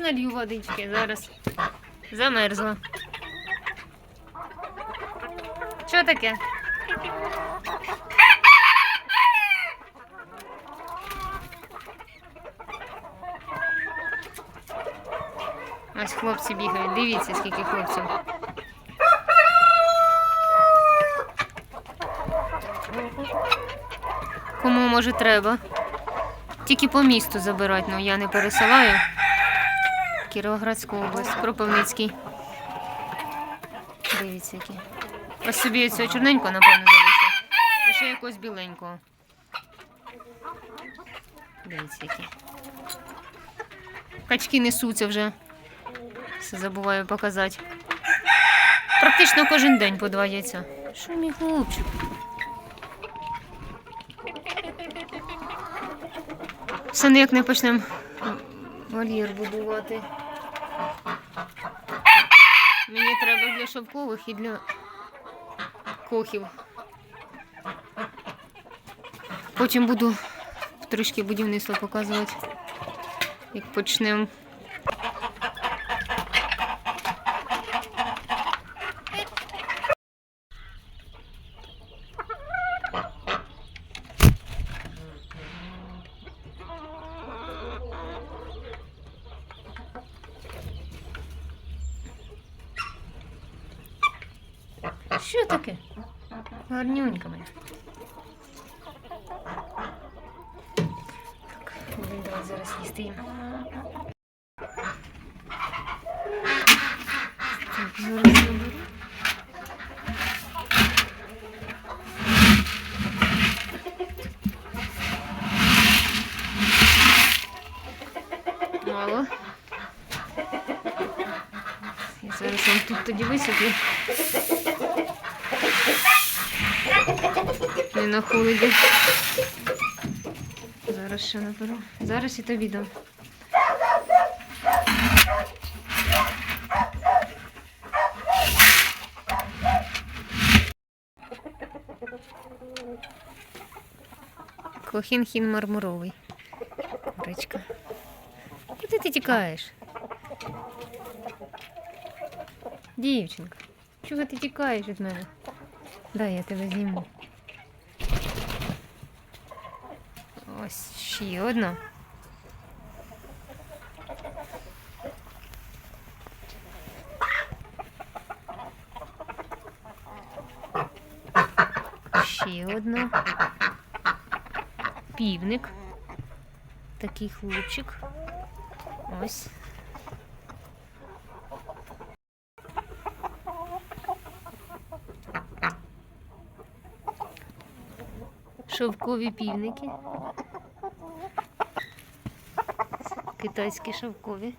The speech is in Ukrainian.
налью водички зараз. Замерзла. Що таке? Ось хлопці бігають. Дивіться, скільки хлопців. Кому може треба? Тільки по місту забирати, ну я не пересилаю. Кіровоградська область, Кропивницький. Дивіться, які. Ось собі цього чорненького, напевно, залишив. І ще якогось біленького. Дивіться, які. Качки несуться вже. Все забуваю показати. Практично кожен день по два яйця. Що мій хлопчик? Все ніяк не почнемо вольєр будувати. Мені треба для шовкових і для кохів. Потім буду трішки будівництво показувати, як почнемо. Що таке? Гарнюнька моя. Так, будемо давай зараз їсти. Так, зараз заберу. Мало. Я зараз вам тут тоді висвітлю. Не на холоді. Зараз ще наберу. Зараз і тобі дам. Кохін-хін мармуровий. Курочка. Куди ти тікаєш? Дівчинка, чого ти тікаєш від мене? Дай я тебе зніму. Ось ще одна. Ще одна. Півник. Такий хлопчик. Ось. Шовкові півники. Китайські шовкові.